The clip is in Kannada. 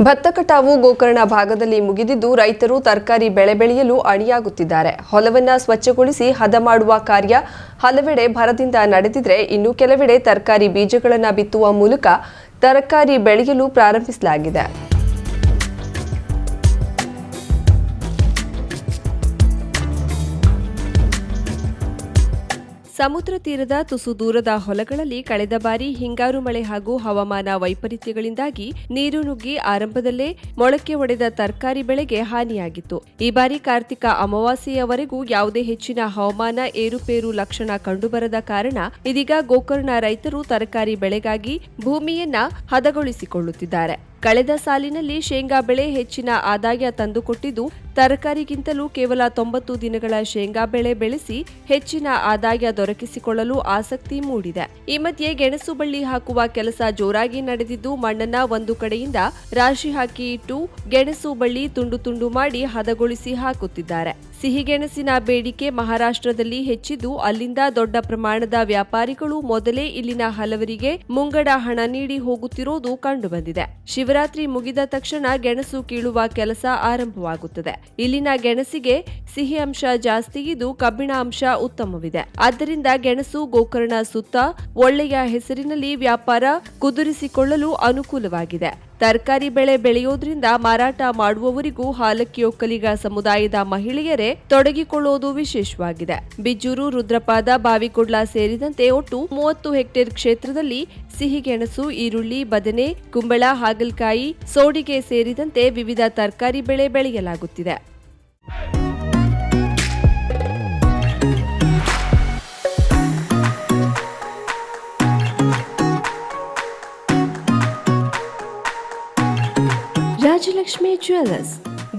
ಭತ್ತ ಕಟಾವು ಗೋಕರ್ಣ ಭಾಗದಲ್ಲಿ ಮುಗಿದಿದ್ದು ರೈತರು ತರಕಾರಿ ಬೆಳೆ ಬೆಳೆಯಲು ಅಣಿಯಾಗುತ್ತಿದ್ದಾರೆ. ಹೊಲವನ್ನ ಸ್ವಚ್ಛಗೊಳಿಸಿ ಹದ ಮಾಡುವ ಕಾರ್ಯ ಹಲವೆಡೆ ಭರದಿಂದ ನಡೆದಿದ್ರೆ ಇನ್ನು ಕೆಲವೆಡೆ ತರಕಾರಿ ಬೀಜಗಳನ್ನು ಬಿತ್ತುವ ಮೂಲಕ ತರಕಾರಿ ಬೆಳೆಯಲು ಪ್ರಾರಂಭಿಸಲಾಗಿದೆ. ಸಮುದ್ರ ತೀರದ ತುಸು ದೂರದ ಹೊಲಗಳಲ್ಲಿ ಕಳೆದ ಬಾರಿ ಹಿಂಗಾರು ಮಳೆ ಹಾಗೂ ಹವಾಮಾನ ವೈಪರೀತ್ಯಗಳಿಂದಾಗಿ ನೀರು ನುಗ್ಗಿ ಆರಂಭದಲ್ಲೇ ಮೊಳಕೆ ಒಡೆದ ತರಕಾರಿ ಬೆಳೆಗೆ ಹಾನಿಯಾಗಿತ್ತು. ಈ ಬಾರಿ ಕಾರ್ತಿಕ ಅಮಾವಾಸ್ಯೆಯವರೆಗೂ ಯಾವುದೇ ಹೆಚ್ಚಿನ ಹವಾಮಾನ ಏರುಪೇರು ಲಕ್ಷಣ ಕಂಡುಬರದ ಕಾರಣ ಇದೀಗ ಗೋಕರ್ಣ ರೈತರು ತರಕಾರಿ ಬೆಳೆಗಾಗಿ ಭೂಮಿಯನ್ನ ಹದಗೊಳಿಸಿಕೊಳ್ಳುತ್ತಿದ್ದಾರೆ. ಕಳೆದ ಸಾಲಿನಲ್ಲಿ ಶೇಂಗಾ ಬೆಳೆ ಹೆಚ್ಚಿನ ಆದಾಯ ತಂದುಕೊಟ್ಟಿದ್ದು, ತರಕಾರಿಗಿಂತಲೂ ಕೇವಲ ತೊಂಬತ್ತು ದಿನಗಳ ಶೇಂಗಾ ಬೆಳೆ ಬೆಳೆಸಿ ಹೆಚ್ಚಿನ ಆದಾಯ ದೊರಕಿಸಿಕೊಳ್ಳಲು ಆಸಕ್ತಿ ಮೂಡಿದೆ. ಈ ಮಧ್ಯೆ ಗೆಣಸು ಬಳ್ಳಿ ಹಾಕುವ ಕೆಲಸ ಜೋರಾಗಿ ನಡೆದಿದ್ದು, ಮಣ್ಣನ್ನ ಒಂದು ಕಡೆಯಿಂದ ರಾಶಿ ಹಾಕಿ ಇಟ್ಟು ಗೆಣಸು ಬಳ್ಳಿ ತುಂಡು ತುಂಡು ಮಾಡಿ ಹದಗೊಳಿಸಿ ಹಾಕುತ್ತಿದ್ದಾರೆ. ಸಿಹಿಗೆಣಸಿನ ಬೇಡಿಕೆ ಮಹಾರಾಷ್ಟ್ರದಲ್ಲಿ ಹೆಚ್ಚಿದ್ದು, ಅಲ್ಲಿಂದ ದೊಡ್ಡ ಪ್ರಮಾಣದ ವ್ಯಾಪಾರಿಗಳು ಮೊದಲೇ ಇಲ್ಲಿನ ಹಲವರಿಗೆ ಮುಂಗಡ ಹಣ ನೀಡಿ ಹೋಗುತ್ತಿರುವುದು ಕಂಡುಬಂದಿದೆ. ಶಿವರಾತ್ರಿ ಮುಗಿದ ತಕ್ಷಣ ಗೆಣಸು ಕೀಳುವ ಕೆಲಸ ಆರಂಭವಾಗುತ್ತದೆ. ಇಲ್ಲಿನ ಗೆಣಸಿಗೆ ಸಿಹಿ ಅಂಶ ಜಾಸ್ತಿ ಇದ್ದು, ಕಬ್ಬಿಣ ಅಂಶ ಉತ್ತಮವಿದೆ. ಆದ್ದರಿಂದ ಗೆಣಸು, ಗೋಕರ್ಣ ಸುತ್ತ ಒಳ್ಳೆಯ ಹೆಸರಿನಲ್ಲಿ ವ್ಯಾಪಾರ ಕುದುರಿಸಿಕೊಳ್ಳಲು ಅನುಕೂಲವಾಗಿದೆ. ತರಕಾರಿ ಬೆಳೆ ಬೆಳೆಯೋದ್ರಿಂದ ಮಾರಾಟ ಮಾಡುವವರಿಗೂ ಹಾಲಕ್ಕಿ ಒಕ್ಕಲಿಗ ಸಮುದಾಯದ ಮಹಿಳೆಯರೇ ತೊಡಗಿಕೊಳ್ಳುವುದು ವಿಶೇಷವಾಗಿದೆ. ಬಿಜ್ಜೂರು ರುದ್ರಪಾದ, ಬಾವಿಕುಡ್ಲ ಸೇರಿದಂತೆ ಒಟ್ಟು ಮೂವತ್ತು ಹೆಕ್ಟೇರ್ ಕ್ಷೇತ್ರದಲ್ಲಿ ಸಿಹಿಗೆಣಸು, ಈರುಳ್ಳಿ, ಬದನೆ, ಕುಂಬಳ, ಹಾಗಲಕಾಯಿ, ಸೋಡಿಗೆ ಸೇರಿದಂತೆ ವಿವಿಧ ತರಕಾರಿ ಬೆಳೆ ಬೆಳೆಯಲಾಗುತ್ತಿದೆ. Rajalakshmi Jewelers